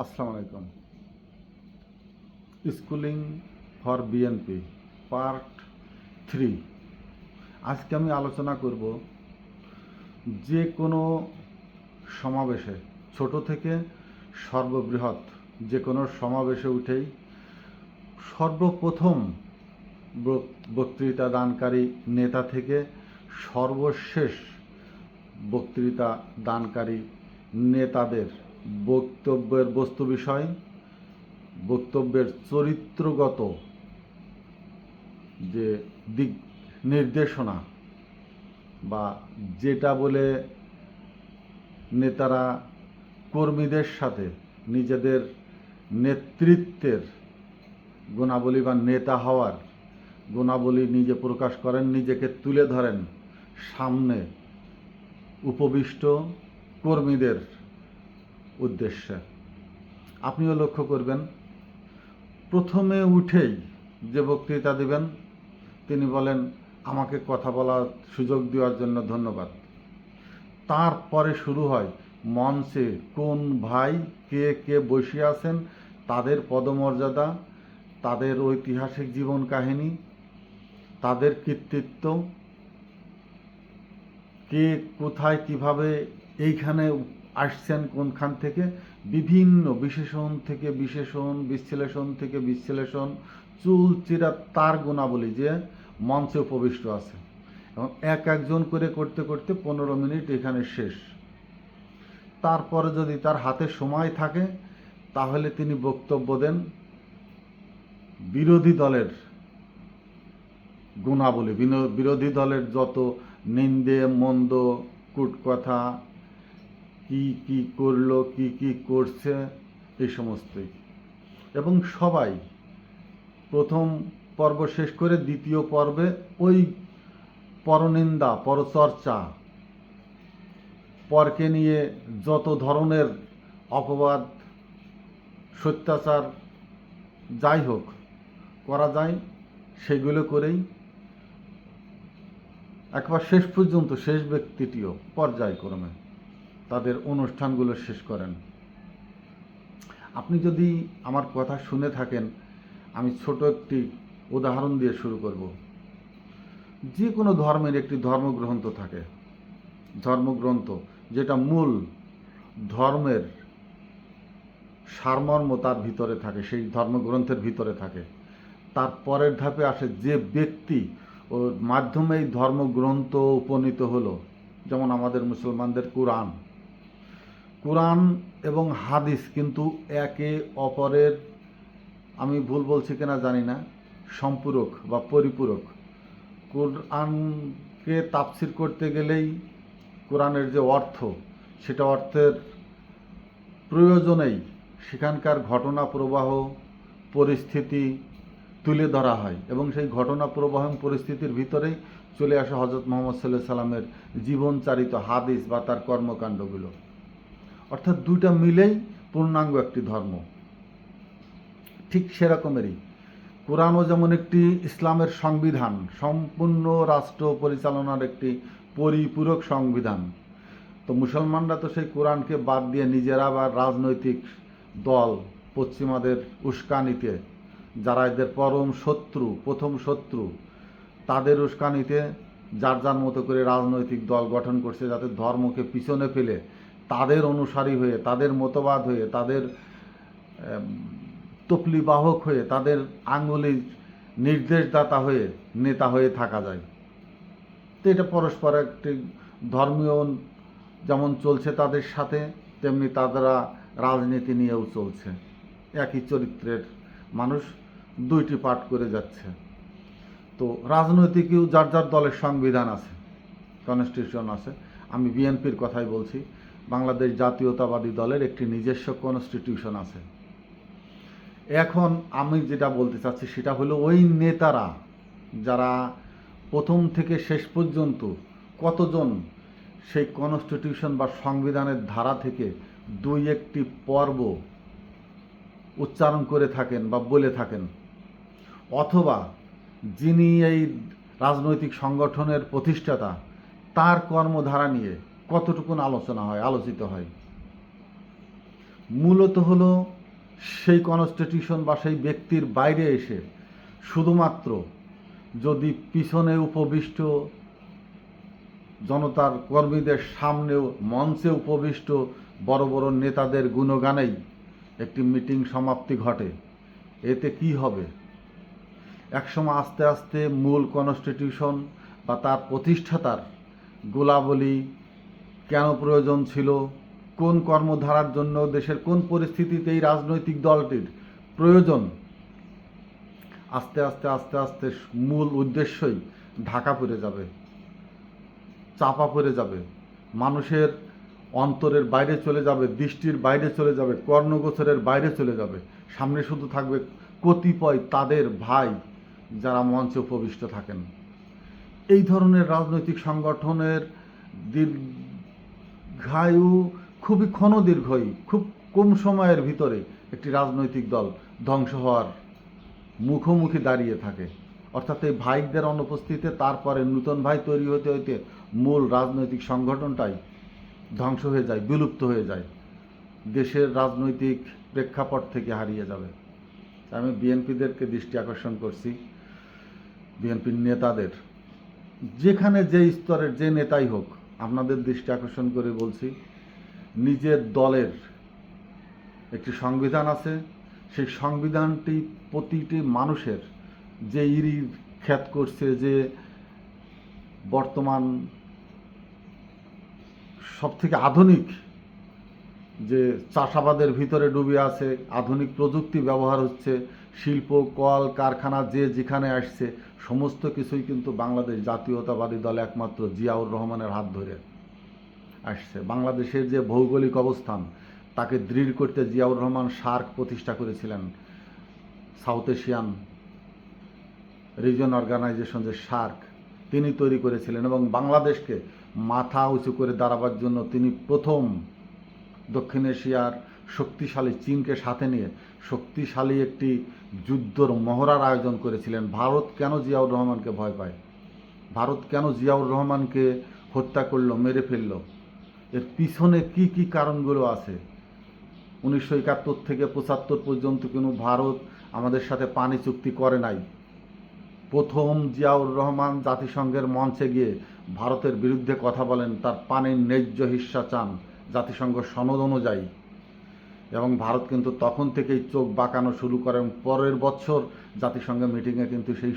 আসসালামু আলাইকুম। Schooling for BNP part three আজকে আমি আলোচনা করব যে কোনো সমাবেশে, ছোট থেকে সর্ববৃহৎ, যে কোনো সমাবেশে উঠেই সর্বপ্রথম বক- বক্তৃতা দানকারী নেতা থেকে সর্বশেষ বক্তৃতা দানকারী নেতাদের বক্তব্যের বস্তু বিষয়, বক্তব্যের চরিত্রগত যে দিক নির্দেশনা বা যেটা বলে নেতারা কর্মীদের সাথে নিজেদের নেতৃত্বের গুণাবলী বা নেতা হওয়ার গুণাবলী নিজে প্রকাশ করেন, নিজেকে তুলে ধরেন সামনে উপবিষ্ট কর্মীদের উদ্দেশ্যে। আপনিও লক্ষ্য করবেন, প্রথমে উঠেই যে বক্তৃতা দিবেন, তিনি বলেন, আমাকে কথা বলার সুযোগ দেওয়ার জন্য ধন্যবাদ। তারপরে শুরু হয়, মঞ্চে কোন ভাই, কে কে বসে আছেন, তাদের পদমর্যাদা, তাদের ঐতিহাসিক জীবন কাহিনী, তাদের কৃতিত্ব, কে, কোথায়, কীভাবে, এইখানে আসছেন কোনখান থেকে? বিভিন্ন বিশেষণ থেকে বিশেষণ, বিশ্লেষণ থেকে বিশ্লেষণ, চুল, চিরা, তার গুণাবলী যে মঞ্চে উপবিষ্ট আছে। এবং এক একজন করে করতে করতে পনেরো মিনিট এখানে শেষ। তারপরে যদি তার হাতে সময় থাকে, তাহলে তিনি বক্তব্য দেন বিরোধী দলের গুণাবলী। বিরোধী দলের যত নিন্দে, মন্দ, কুটকথা কি কি করল, কি কি করছে এই সমস্তই। এবং সবাই প্রথম পর্ব শেষ করে দ্বিতীয় পর্বে ওই পরনিন্দা, পরচর্চা, পরকে নিয়ে যত ধরনের অপবাদ, সত্যাচার যাই হোক করা যায়, সেগুলো করেই একবার শেষ পর্যন্ত শেষ ব্যক্তিটিও পর্যায়ক্রমে তাদের অনুষ্ঠানগুলো শেষ করেন। আপনি যদি আমার কথা শুনে থাকেন, আমি ছোট একটি উদাহরণ দিয়ে শুরু করব। যে কোনো ধর্মের একটি ধর্মগ্রন্থ থাকে। ধর্মগ্রন্থ যেটা মূল ধর্মের সারমর্ম তার ভিতরে থাকে, সেই ধর্মগ্রন্থের ভিতরে থাকে। তার পরের ধাপে আসে যে ব্যক্তি ওর মাধ্যমে এই ধর্মগ্রন্থ উপনীত হলো, যেমন আমাদের মুসলমানদের কোরআন। কোরআন এবং হাদিস কিন্তু একে অপরের, আমি ভুল বলছি কিনা জানি না, সম্পূরক বা পরিপূরক। কোরআনকে তাপসির করতে গেলেই কোরআনের যে অর্থ, সেটা অর্থের প্রয়োজনেই সেখানকার ঘটনা প্রবাহ, পরিস্থিতি তুলে ধরা হয় এবং সেই ঘটনা প্রবাহ পরিস্থিতির ভিতরেই চলে আসে হজরত মোহাম্মদ সাল্লাহ সাল্লামের জীবনচারিত হাদিস বা তার কর্মকাণ্ডগুলো। অর্থাৎ দুইটা মিলেই পূর্ণাঙ্গ একটি ধর্ম। ঠিক সেরকমেরই কোরআনও যেমন একটি ইসলামের সংবিধান, সম্পূর্ণ রাষ্ট্র পরিচালনার একটি পরিপূরক সংবিধান, তো মুসলমানরা তো সেই কোরআনকে বাদ দিয়ে নিজেরা বা রাজনৈতিক দল, পশ্চিমাদের উস্কানিতে, যারা এদের পরম শত্রু, প্রথম শত্রু, তাদের উস্কানিতে, যার যার মতো করে রাজনৈতিক দল গঠন করছে যাতে ধর্মকে পিছনে ফেলে তাদের অনুসারী হয়ে তাদের মতবাদ হয়ে তাদের এম, তপলি বাহক হয়ে তাদের আঙ্গুলি নির্দেশদাতা হয়ে নেতা হয়ে থাকা যায়। তো এটা পরস্পর একটি ধর্মীয় যেমন চলছে তাদের সাথে তেমনি তারা রাজনীতি নিয়েও চলছে। একই চরিত্রের মানুষ দুইটি পাঠ করে যাচ্ছে। তো রাজনৈতিকও যার যার দলের সংবিধান আছে কনস্টিটিউশন আছে আমি বিএনপির কথাই বলছি। বাংলাদেশ জাতীয়তাবাদী দলের একটি নিজস্ব কনস্টিটিউশন আছে। এখন আমি যেটা বলতে চাচ্ছি সেটা হলো ওই নেতারা যারা প্রথম থেকে শেষ পর্যন্ত কতজন সেই কনস্টিটিউশন বা সংবিধানের ধারা থেকে দুই একটি পর্ব উচ্চারণ করে থাকেন বা বলে থাকেন, অথবা যিনি এই রাজনৈতিক সংগঠনের প্রতিষ্ঠাতা, তার কর্মধারা নিয়ে কতটুকুন আলোচনা হয়, আলোচিত হয়? মূলত হলো সেই কনস্টিটিউশন বা সেই ব্যক্তির বাইরে এসে শুধুমাত্র যদি পিছনে উপবিষ্ট জনতার কর্মীদের সামনেও মঞ্চে উপবিষ্ট বড় বড় নেতাদের গুণগানেই একটি মিটিং সমাপ্তি ঘটে, এতে কি হবে? একসময় আস্তে আস্তে মূল কনস্টিটিউশন বা তার প্রতিষ্ঠাতার গোলাবলী কেন প্রয়োজন ছিল? কোন কর্মধারার জন্য দেশের কোন পরিস্থিতিতে এই রাজনৈতিক দলটির প্রয়োজন? আস্তে আস্তে আস্তে আস্তে মূল উদ্দেশ্যই ঢাকা পড়ে যাবে, চাপা পড়ে যাবে। মানুষের অন্তরের বাইরে চলে যাবে, দৃষ্টির বাইরে চলে যাবে, কর্ণগোচরের বাইরে চলে যাবে। সামনে শুধু থাকবে কতিপয় তাদের ভাই যারা মঞ্চে উপবিষ্ট থাকেন। এই ধরনের রাজনৈতিক সংগঠনের দীর্ঘায়ু খুবই ক্ষণ ক্ষণদীর্ঘই, খুব কম সময়ের ভিতরে একটি রাজনৈতিক দল ধ্বংস হওয়ার মুখোমুখি দাঁড়িয়ে থাকে। অর্থাৎ এই ভাইদের অনুপস্থিতিতে তারপরে নূতন ভাই তৈরি হতে হইতে মূল রাজনৈতিক সংগঠনটাই ধ্বংস হয়ে যায়, বিলুপ্ত হয়ে যায়। দেশের রাজনৈতিক প্রেক্ষাপট থেকে হারিয়ে যাবে। আমি বিএনপিদেরকে দৃষ্টি আকর্ষণ করছি, বিএনপির নেতাদের। যেখানে যে স্তরের যে নেতাই হোক আপনাদের দৃষ্টি আকর্ষণ করে বলছি, নিজের দলের একটি সংবিধান আছে। সেই সংবিধানটি প্রতিটি মানুষের যে ইরি খ্যাত করছে, যে বর্তমান সব থেকে আধুনিক যে চাষাবাদের ভিতরে ডুবে আছে, আধুনিক প্রযুক্তি ব্যবহার হচ্ছে শিল্প, কল, কারখানা যে যেখানে আসছে, সমস্ত কিছুই কিন্তু বাংলাদেশ জাতীয়তাবাদী দল একমাত্র জিয়াউর রহমানের হাত ধরে আসছে। বাংলাদেশের যে ভৌগোলিক অবস্থান, তাকে দৃঢ় করতে জিয়াউর রহমান সার্ক প্রতিষ্ঠা করেছিলেন। সাউথ এশিয়ান রিজন অর্গানাইজেশন যে সার্ক তিনি তৈরি করেছিলেন এবং বাংলাদেশকে মাথা উঁচু করে দাঁড়াবার জন্য তিনি প্রথম দক্ষিণ এশিয়ার শক্তিশালী চীনকে সাথে নিয়ে শক্তিশালী একটি যুদ্ধর মহড়ার আয়োজন করেছিলেন। ভারত কেন জিয়াউর রহমানকে ভয় পায়? ভারত কেন জিয়াউর রহমানকে হত্যা করল, মেরে ফেলল? এর পিছনে কি কি কারণগুলো আছে? উনিশশো একাত্তর থেকে পঁচাত্তর পর্যন্ত কোনো ভারত আমাদের সাথে পানি চুক্তি করে নাই। প্রথম জিয়াউর রহমান জাতিসংঘের মঞ্চে গিয়ে ভারতের বিরুদ্ধে কথা বলেন, তার পানির ন্যায্য হিস্সা চান জাতিসংঘ সনদ অনুযায়ী। এবং ভারত কিন্তু তখন থেকেই চোখ বাঁকানো শুরু করেন পরের বছর জাতিসংঘের মিটিংয়ে কিন্তু সেই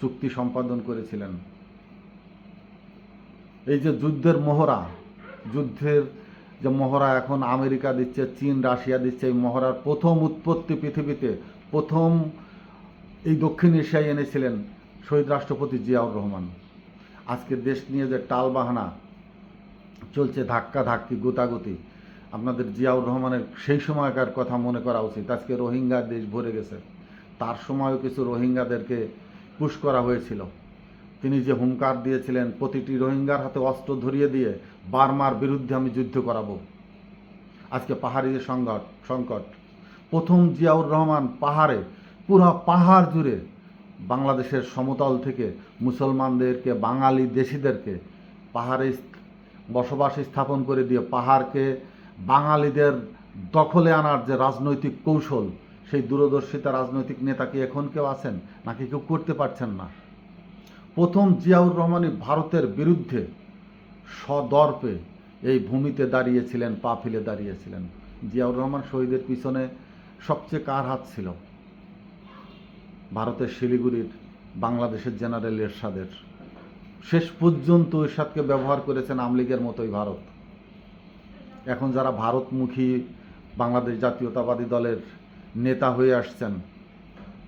চুক্তি সম্পাদন করেছিলেন। এই যে যুদ্ধের মহড়া যুদ্ধের যে মহড়া এখন আমেরিকা দিচ্ছে, চীন, রাশিয়া দিচ্ছে, এই মহড়ার প্রথম উৎপত্তি পৃথিবীতে প্রথম এই দক্ষিণ এশিয়ায় এনেছিলেন শহীদ রাষ্ট্রপতি জিয়াউর রহমান। আজকে দেশ নিয়ে যে টালবাহানা, চলছে ধাক্কা ধাক্কি, গোতাগুতি। আপনাদের জিয়াউর রহমানের সেই সময়কার কথা মনে করা উচিত। আজকে রোহিঙ্গা দেশ ভরে গেছে। তার সময়ও কিছু রোহিঙ্গাদেরকে পুশ করা হয়েছিল। তিনি যে হুঙ্কার দিয়েছিলেন, প্রতিটি রোহিঙ্গার হাতে অস্ত্র ধরিয়ে দিয়ে বার্মার বিরুদ্ধে আমি যুদ্ধ করাবো। আজকে পাহাড়ি যে সংকট সংকট, প্রথম জিয়াউর রহমান পাহাড়ে, পুরো পাহাড় জুড়ে বাংলাদেশের সমতল থেকে মুসলমানদেরকে, বাঙালি দেশিদেরকে পাহাড়ে বসবাস স্থাপন করে দিয়ে পাহাড়কে বাঙালিদের দখলে আনার যে রাজনৈতিক কৌশল, সেই দূরদর্শিতা রাজনৈতিক নেতা কি এখন কেউ আছেন নাকি কেউ করতে পারছেন না? প্রথম জিয়াউর রহমানই ভারতের বিরুদ্ধে সদর্পে এই ভূমিতে দাঁড়িয়েছিলেন, পা ফেলে দাঁড়িয়েছিলেন। জিয়াউর রহমান শহীদের পিছনে সবচেয়ে কার হাত ছিল? ভারতের শিলিগুড়ির বাংলাদেশের জেনারেল এরশাদের। শেষ পর্যন্ত এরশাদকে ব্যবহার করেছেন আমলিগের মতোই ভারত। এখন যারা ভারতমুখী বাংলাদেশ জাতীয়তাবাদী দলের নেতা হয়ে আসছেন,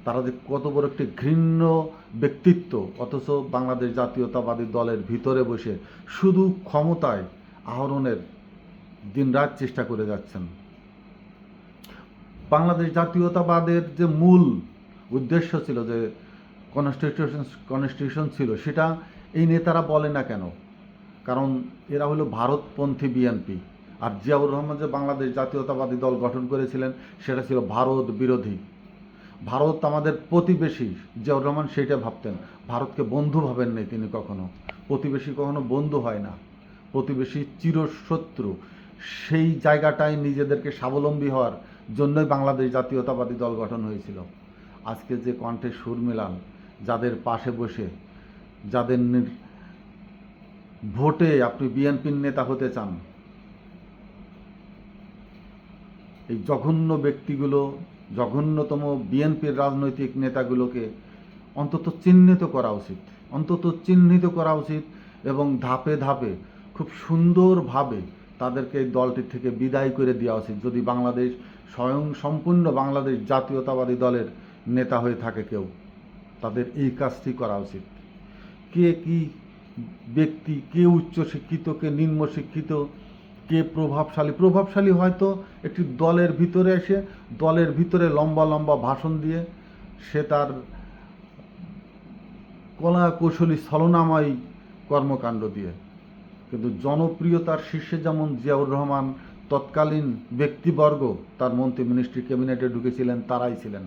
তারা যে কত বড় একটি ঘৃণ্য ব্যক্তিত্ব, অথচ বাংলাদেশ জাতীয়তাবাদী দলের ভিতরে বসে শুধু ক্ষমতায় আহরণের দিনরাত চেষ্টা করে যাচ্ছেন। বাংলাদেশ জাতীয়তাবাদের যে মূল উদ্দেশ্য ছিল, যে কনস্টিটিউশন কনস্টিটিউশন ছিল, সেটা এই নেতারা বলে না কেন? কারণ এরা হলো ভারতপন্থী বিএনপি। আর জিয়াউর রহমান যে বাংলাদেশ জাতীয়তাবাদী দল গঠন করেছিলেন, সেটা ছিল ভারত বিরোধী। ভারত আমাদের প্রতিবেশী, জিয়াউর রহমান সেইটা ভাবতেন। ভারতকে বন্ধু ভাবেন নাই তিনি কখনো। প্রতিবেশী কখনো বন্ধু হয় না। প্রতিবেশী চিরশত্রু। সেই জায়গাটায় নিজেদেরকে স্বাবলম্বী হওয়ার জন্যই বাংলাদেশ জাতীয়তাবাদী দল গঠন হয়েছিল। আজকে যে কণ্ঠে সুর মেলান, যাদের পাশে বসে, যাদের ভোটে আপনি বিএনপির নেতা হতে চান এই জঘন্য ব্যক্তিগুলো, জঘন্যতম বিএনপির রাজনৈতিক নেতাগুলোকে অন্তত চিহ্নিত করা উচিত, অন্তত চিহ্নিত করা উচিত এবং ধাপে ধাপে খুব সুন্দরভাবে তাদেরকে এই দলটি থেকে বিদায় করে দেওয়া উচিত। যদি বাংলাদেশ স্বয়ং সম্পূর্ণ বাংলাদেশ জাতীয়তাবাদী দলের নেতা হয়ে থাকে কেউ, তাদের এই কাজটি করা উচিত। কে কি ব্যক্তি, কে উচ্চ শিক্ষিত কে নিম্ন শিক্ষিত কে প্রভাবশালী? প্রভাবশালী হয়তো একটি দলের ভিতরে এসে, দলের ভিতরে লম্বা লম্বা ভাষণ দিয়ে সে তার কলা কৌশলী ছলনাময় কর্মকাণ্ড দিয়ে। কিন্তু জনপ্রিয়তার শীর্ষে যেমন জিয়াউর রহমান, তৎকালীন ব্যক্তিবর্গ, তার মন্ত্রী মিনিস্ট্রি ক্যাবিনেটে ঢুকেছিলেন, তারাই ছিলেন।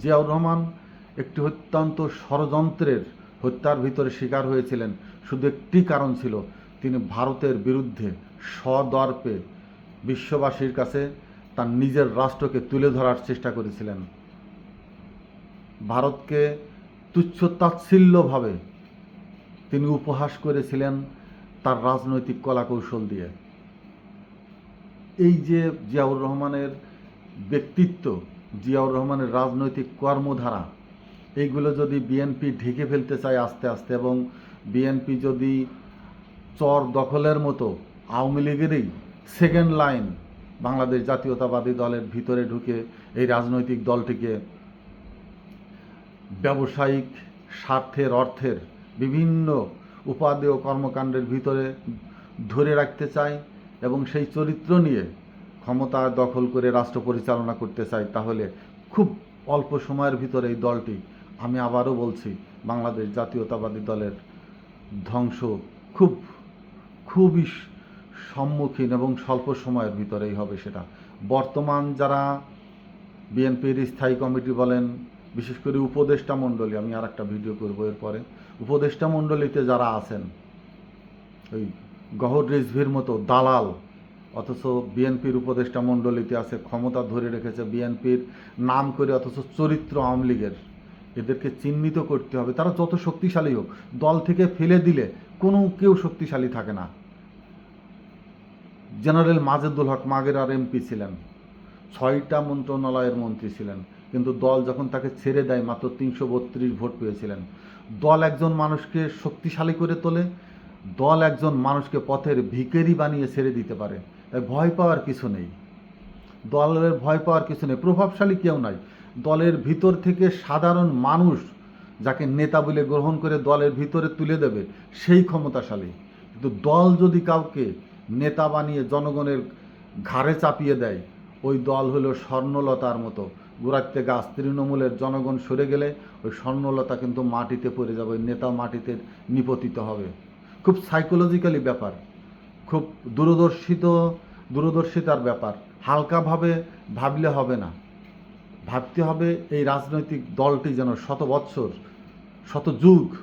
জিয়াউর রহমান একটি অত্যন্ত ষড়যন্ত্রের হত্যার ভিতরে শিকার হয়েছিলেন। শুধু একটি কারণ ছিল, তিনি ভারতের বিরুদ্ধে সদর্পে বিশ্ববাসীর কাছে তার নিজের রাষ্ট্রকে তুলে ধরার চেষ্টা করেছিলেন। ভারতকে তুচ্ছ তাচ্ছিল্যভাবে তিনি উপহাস করেছিলেন তার রাজনৈতিক কলাকৌশল দিয়ে। এই যে জিয়াউর রহমানের ব্যক্তিত্ব, জিয়াউর রহমানের রাজনৈতিক কর্মধারা এইগুলো যদি বিএনপি ঢেকে ফেলতে চায় আস্তে আস্তে এবং বিএনপি যদি চর দখলের মতো আওয়ামী লীগেরই সেকেন্ড লাইন বাংলাদেশ জাতীয়তাবাদী দলের ভিতরে ঢুকে এই রাজনৈতিক দলটিকে ব্যবসায়িক স্বার্থের অর্থের বিভিন্ন উপাদেয় কর্মকাণ্ডের ভিতরে ধরে রাখতে চায় এবং সেই চরিত্র নিয়ে ক্ষমতা দখল করে রাষ্ট্র পরিচালনা করতে চায় তাহলে খুব অল্প সময়ের ভিতরে এই দলটি, আমি আবারও বলছি, বাংলাদেশ জাতীয়তাবাদী দলের ধ্বংস খুব, খুবই সম্মুখীন এবং স্বল্প সময়ের ভিতরেই হবে সেটা। বর্তমান যারা বিএনপির স্থায়ী কমিটি বলেন, বিশেষ করে উপদেষ্টা মণ্ডলী, আমি আর একটা ভিডিও করব এরপরে। উপদেষ্টা মণ্ডলীতে যারা আছেন, ওই গহর রিজভির মতো দালাল, অথচ বিএনপির উপদেষ্টা মণ্ডলীতে আছে, ক্ষমতা ধরে রেখেছে বিএনপির নাম করে, অথচ চরিত্র আওয়ামী লীগের। এদেরকে চিহ্নিত করতে হবে। তারা যত শক্তিশালী হোক, দল থেকে ফেলে দিলে কোনো কেউ শক্তিশালী থাকে না। জেনারেল মাজেদুল হক মাগের আর এমপি ছিলেন। ছয়টা মন্ত্রণালয়ের মন্ত্রী ছিলেন, কিন্তু দল যখন তাকে ছেড়ে দেয়, মাত্র তিনশো বত্রিশ ভোট পেয়েছিলেন। দল একজন মানুষকে শক্তিশালী করে তোলে, দল একজন মানুষকে পথের ভিকেরি বানিয়ে ছেড়ে দিতে পারে। তাই ভয় পাওয়ার কিছু নেই। দলের ভয় পাওয়ার কিছু নেই। প্রভাবশালী কেউ নাই। দলের ভিতর থেকে সাধারণ মানুষ যাকে নেতা বলে গ্রহণ করে দলের ভিতরে তুলে দেবে, সেই ক্ষমতাশালী। কিন্তু দল যদি কাউকে নেতা বানিয়ে জনগণের ঘাড়ে চাপিয়ে দেয়। ওই দল হলো স্বর্ণলতার মতো। গোড়াতে গাছ, তৃণমূলের জনগণ সরে গেলে ওই স্বর্ণলতা কিন্তু মাটিতে পড়ে যাবে, ওই নেতা মাটিতে নিপতিত হবে। খুব সাইকোলজিক্যালি ব্যাপার, খুব দূরদর্শিত, দূরদর্শিতার ব্যাপার। হালকাভাবে ভাবলে হবে না। ভাবতে হবে এই রাজনৈতিক দলটি যেন শত বৎসর শত যুগ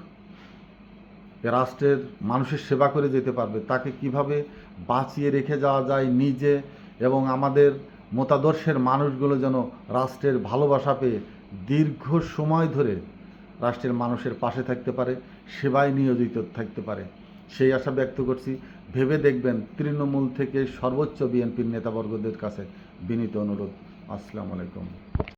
রাষ্ট্রের মানুষের সেবা করে যেতে পারবে, তাকে কীভাবে বাঁচিয়ে রেখে যাওয়া যায় নিজে এবং আমাদের মতাদর্শের মানুষগুলো যেন রাষ্ট্রের ভালোবাসা পেয়ে দীর্ঘ সময় ধরে রাষ্ট্রের মানুষের পাশে থাকতে পারে, সেবায় নিয়োজিত থাকতে পারে। সেই আশা ব্যক্ত করছি। ভেবে দেখবেন তৃণমূল থেকে সর্বোচ্চ বিএনপির নেতাবর্গদের কাছে বিনীত অনুরোধ। আসসালামু আলাইকুম।